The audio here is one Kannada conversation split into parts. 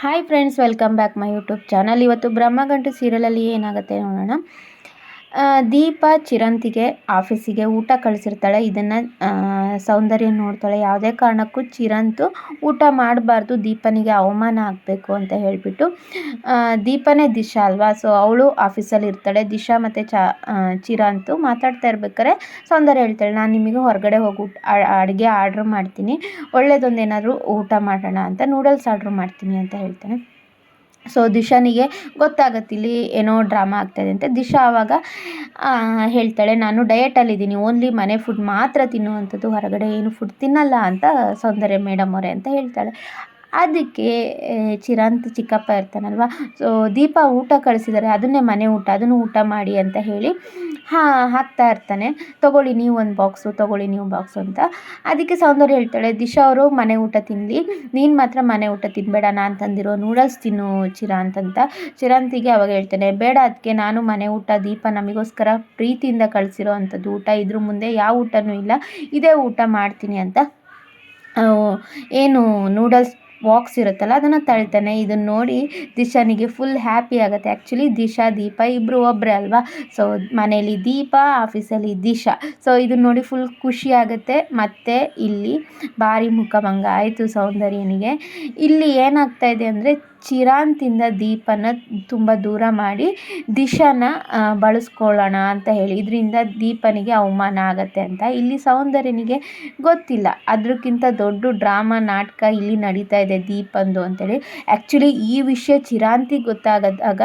Hi friends welcome back my YouTube channel ಇವತ್ತು ಬ್ರಹ್ಮಗಂಟು ಸೀರಿಯಲಲ್ಲಿ ಏನಾಗುತ್ತೆ ನೋಡೋಣ. ದೀಪ ಚಿರಂತಿಗೆ, ಆಫೀಸಿಗೆ ಊಟ ಕಳಿಸಿರ್ತಾಳೆ. ಇದನ್ನು ಸೌಂದರ್ಯ ನೋಡ್ತಾಳೆ. ಯಾವುದೇ ಕಾರಣಕ್ಕೂ ಚಿರಂತು ಊಟ ಮಾಡಬಾರ್ದು, ದೀಪನಿಗೆ ಅವಮಾನ ಆಗಬೇಕು ಅಂತ ಹೇಳಿಬಿಟ್ಟು ದೀಪನೇ ದಿಶಾ ಅಲ್ವಾ? ಸೊ ಅವಳು ಆಫೀಸಲ್ಲಿ ಇರ್ತಾಳೆ. ದಿಶಾ ಮತ್ತು ಚ ಚಿರಂತು ಮಾತಾಡ್ತಾ ಇರ್ಬೇಕಾರೆ ಸೌಂದರ್ಯ ಹೇಳ್ತಾಳೆ, ನಾನು ನಿಮಗೆ ಹೊರಗಡೆ ಹೋಗಿ ಊಟ ಅಡುಗೆ ಆರ್ಡ್ರ್ ಮಾಡ್ತೀನಿ. ಒಳ್ಳೇದೊಂದು ಏನಾದರೂ ಊಟ ಮಾಡೋಣ ಅಂತ, ನೂಡಲ್ಸ್ ಆರ್ಡ್ರ್ ಮಾಡ್ತೀನಿ ಅಂತ ಹೇಳ್ತಾನೆ. ಸೊ ದಿಶಾನಿಗೆ ಗೊತ್ತಾಗತ್ತೆ ಇಲ್ಲಿ ಏನೋ ಡ್ರಾಮಾ ಆಗ್ತಾಯಿದೆ ಅಂತ. ದಿಶಾ ಆವಾಗ ಹೇಳ್ತಾಳೆ, ನಾನು ಡಯಟಲ್ಲಿದ್ದೀನಿ ಓನ್ಲಿ ಮನೆ ಫುಡ್ ಮಾತ್ರ ತಿನ್ನುವಂಥದ್ದು, ಹೊರಗಡೆ ಏನು ಫುಡ್ ತಿನ್ನಲ್ಲ ಅಂತ ಸೌಂದರ್ಯ ಮೇಡಮ್ ಅವರೇ ಅಂತ ಹೇಳ್ತಾಳೆ. ಅದಕ್ಕೆ ಚಿರಂತ್ ಚಿಕ್ಕಪ್ಪ ಇರ್ತಾನಲ್ವ? ಸೊ ದೀಪ ಊಟ ಕಳಿಸಿದ್ದಾರೆ ಅದನ್ನೇ ಮನೆ ಊಟ, ಅದನ್ನು ಊಟ ಮಾಡಿ ಅಂತ ಹೇಳಿ ಹಾಂ, ಹಾಕ್ತಾ ಇರ್ತಾನೆ. ತಗೊಳ್ಳಿ ನೀವು ಒಂದು ಬಾಕ್ಸು ತಗೊಳ್ಳಿ ನೀವು ಬಾಕ್ಸು ಅಂತ. ಅದಕ್ಕೆ ಸೌಂದರ್ಯ ಹೇಳ್ತಾಳೆ, ದಿಶಾ ಅವರು ಮನೆ ಊಟ ತಿನ್ನಲಿ ನೀನು ಮಾತ್ರ ಮನೆ ಊಟ ತಿನ್ನಬೇಡ ನಾನು ತಂದಿರೋ ನೂಡಲ್ಸ್ ತಿನ್ನು ಚಿರಾಂತ್ ಅಂತ. ಚಿರಂತಿಗೆ ಅವಾಗ ಹೇಳ್ತಾನೆ, ಬೇಡ ಅದಕ್ಕೆ ನಾನು ಮನೆ ಊಟ ದೀಪ ನಮಗೋಸ್ಕರ ಪ್ರೀತಿಯಿಂದ ಕಳಿಸಿರೋ ಅಂಥದ್ದು ಊಟ. ಇದ್ರ ಮುಂದೆ ಯಾವ ಊಟನೂ ಇಲ್ಲ. ಇದೇ ಊಟ ಮಾಡ್ತೀನಿ ಅಂತ. ಏನು ನೂಡಲ್ಸ್ ಬಾಕ್ಸ್ ಇರುತ್ತಲ್ಲ, ಅದನ್ನು ತಳ್ತಾನೆ. ಇದನ್ನ ನೋಡಿ ದಿಶಾನಿಗೆ ಫುಲ್ ಹ್ಯಾಪಿ ಆಗುತ್ತೆ. ಆ್ಯಕ್ಚುಲಿ ದಿಶಾ, ದೀಪ ಇಬ್ಬರು ಒಬ್ಬರೇ ಅಲ್ವಾ? ಸೊ ಮನೇಲಿ ದೀಪ ಆಫೀಸಲ್ಲಿ ದಿಶಾ. ಸೊ ಇದನ್ನ ನೋಡಿ ಫುಲ್ ಖುಷಿ ಆಗುತ್ತೆ. ಮತ್ತು ಇಲ್ಲಿ ಭಾರಿ ಮುಖಭಂಗ. ಆಯಿತು ಸೌಂದರ್ಯನಿಗೆ. ಇಲ್ಲಿ ಏನಾಗ್ತಾ ಇದೆ ಅಂದರೆ ಚಿರಾಂತಿಂದ ದೀಪನ ತುಂಬ ದೂರ ಮಾಡಿ ದಿಶಾನ ಬಳಸ್ಕೊಳ್ಳೋಣ ಅಂತ ಹೇಳಿ. ಇದರಿಂದ ದೀಪನಿಗೆ ಅವಮಾನ ಆಗತ್ತೆ ಅಂತ. ಇಲ್ಲಿ ಸೌಂದರ್ಯನಿಗೆ ಗೊತ್ತಿಲ್ಲ. ಅದಕ್ಕಿಂತ ದೊಡ್ಡ ಡ್ರಾಮಾ ನಾಟಕ ಇಲ್ಲಿ ನಡೀತಾ ಇದೆ ದೀಪಂದು ಅಂತೇಳಿ. ಆ್ಯಕ್ಚುಲಿ ಈ ವಿಷಯ ಚಿರಾಂತಿ ಗೊತ್ತಾಗದಾಗ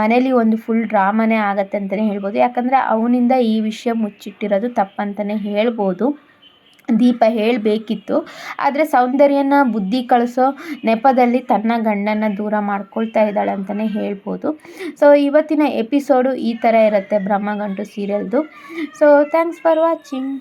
ಮನೇಲಿ ಒಂದು ಫುಲ್ ಡ್ರಾಮಾನೇ ಆಗತ್ತೆ ಅಂತಲೇ ಹೇಳ್ಬೋದು. ಯಾಕಂದರೆ ಅವನಿಂದ ಈ ವಿಷಯ ಮುಚ್ಚಿಟ್ಟಿರೋದು ತಪ್ಪಂತಲೇ ಹೇಳ್ಬೋದು. ದೀಪ ಹೇಳಬೇಕಿತ್ತು. ಆದರೆ ಸೌಂದರ್ಯನ ಬುದ್ಧಿ ಕಳಿಸೋ ನೆಪದಲ್ಲಿ ತನ್ನ ಗಂಡನ ದೂರ ಮಾಡ್ಕೊಳ್ತಾ ಇದ್ದಾಳೆ ಅಂತಲೇ ಹೇಳ್ಬೋದು. ಸೊ ಇವತ್ತಿನ ಎಪಿಸೋಡು ಈ ಥರ ಇರುತ್ತೆ ಬ್ರಹ್ಮಗಂಟು ಸೀರಿಯಲ್ದು ಸೊ ಥ್ಯಾಂಕ್ಸ್ ಫಾರ್ ವಾಚಿಂಗ್